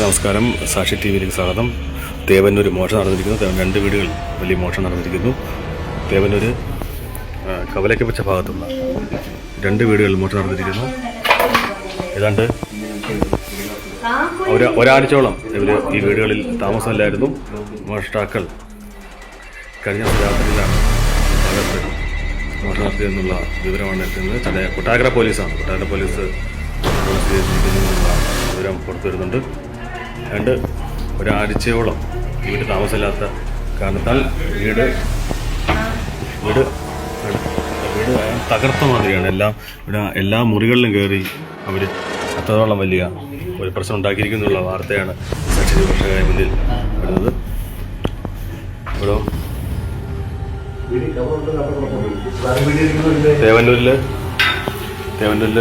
നമസ്കാരം. സാക്ഷി ടി വിയിലേക്ക് സ്വാഗതം. തേവന്നൂർ മോഷണം നടന്നിരിക്കുന്നു. രണ്ട് വീടുകളിൽ വലിയ മോഷണം നടന്നിരിക്കുന്നു. തേവന്നൂർ കവലയ്ക്ക് വെച്ച ഭാഗത്തുള്ള രണ്ട് വീടുകളിൽ മോഷണം നടന്നിരിക്കുന്നു. ഏതാണ്ട് ഒരു ഒരാഴ്ചയോളം ഇവർ ഈ വീടുകളിൽ താമസമില്ലായിരുന്നു. മോഷ്ടാക്കൾ കഴിഞ്ഞ രാത്രിയിലാണ് മോഷണം നടത്തിയെന്നുള്ള വിവരമാണ് എത്തുന്നത് ചില കൊട്ടാകര പോലീസാണ്. കൊട്ടാകര പോലീസ് വിവരം പുറത്തു വരുന്നുണ്ട്. ഏതാണ്ട് ഒരാഴ്ചയോളം വീട് താമസമില്ലാത്ത കാരണത്താൽ വീട് വീട് വീട് തകർത്ത മാതിരിയാണ്. എല്ലാം ഇവിടെ എല്ലാ മുറികളിലും കയറി അവർ അത്രത്തോളം വലിയ ഒരു പ്രശ്നം ഉണ്ടാക്കിയിരിക്കുന്നുള്ള വാർത്തയാണ് സാക്ഷി പക്ഷകായ മുന്നിൽ വരുന്നത്. ഇവിടെ തേവന്നൂരിൽ തേവന്നൂരിൽ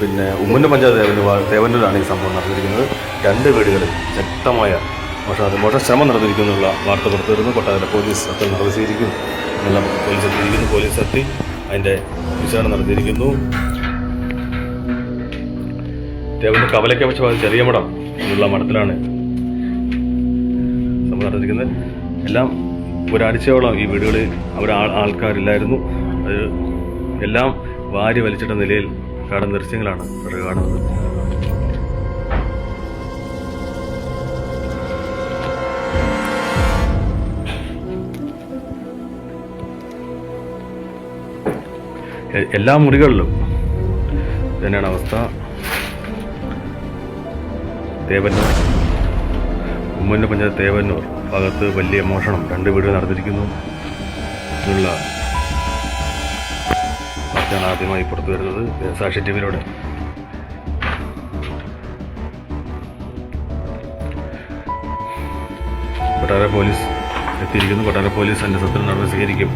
പിന്നെ ഉമ്മന്റെ പഞ്ചായത്ത് തേവന്നൂർ തേവന്നൂരാണ് ഈ സംഭവം നടന്നിരിക്കുന്നത്. രണ്ട് വീടുകളിൽ ശക്തമായ മോഷണം ശ്രമം നടന്നിരിക്കുന്നുള്ള വാർത്ത പുറത്തു വരുന്നു കൊട്ടാരത്തിലെ പോലീസ് അത്ര നിർവഹിച്ചിരിക്കുന്നു എല്ലാം പോലീസ് എത്തിയിരിക്കുന്നു. പോലീസ് എത്തി അതിന്റെ വിചാരണ നടത്തിയിരിക്കുന്നു. തേവന്നൂർ കവലയ്ക്ക് അത് ചെറിയ മഠം എന്നുള്ള മഠത്തിലാണ് സംഭവം നടന്നിരിക്കുന്നത്. എല്ലാം ഒരാഴ്ചയോളം ഈ വീടുകളിൽ അവർ ആൾക്കാരില്ലായിരുന്നു. അത് എല്ലാം വാരി വലിച്ചിട്ട നിലയിൽ കാണുന്ന ദൃശ്യങ്ങളാണ് ഇവിടെ കാണുന്നത്. എല്ലാ മുറികളിലും തന്നെയാണ് അവസ്ഥ. തേവന്നൂർ ഉമ്മന്റെ പഞ്ചായത്ത് തേവന്നൂർ ഭാഗത്ത് വലിയ മോഷണം. രണ്ട് വീടുകൾ നടന്നിരിക്കുന്നു. എന്നുള്ള വാർത്തയാണ് ആദ്യമായി പുറത്തു വരുന്നത്. സാക്ഷി ടി വിയിലൂടെ കൊട്ടാര പോലീസ് എത്തിയിരിക്കുന്നു. കൊട്ടാര പോലീസ് അന്വേഷണത്തിൽ നടപടി സ്വീകരിക്കും.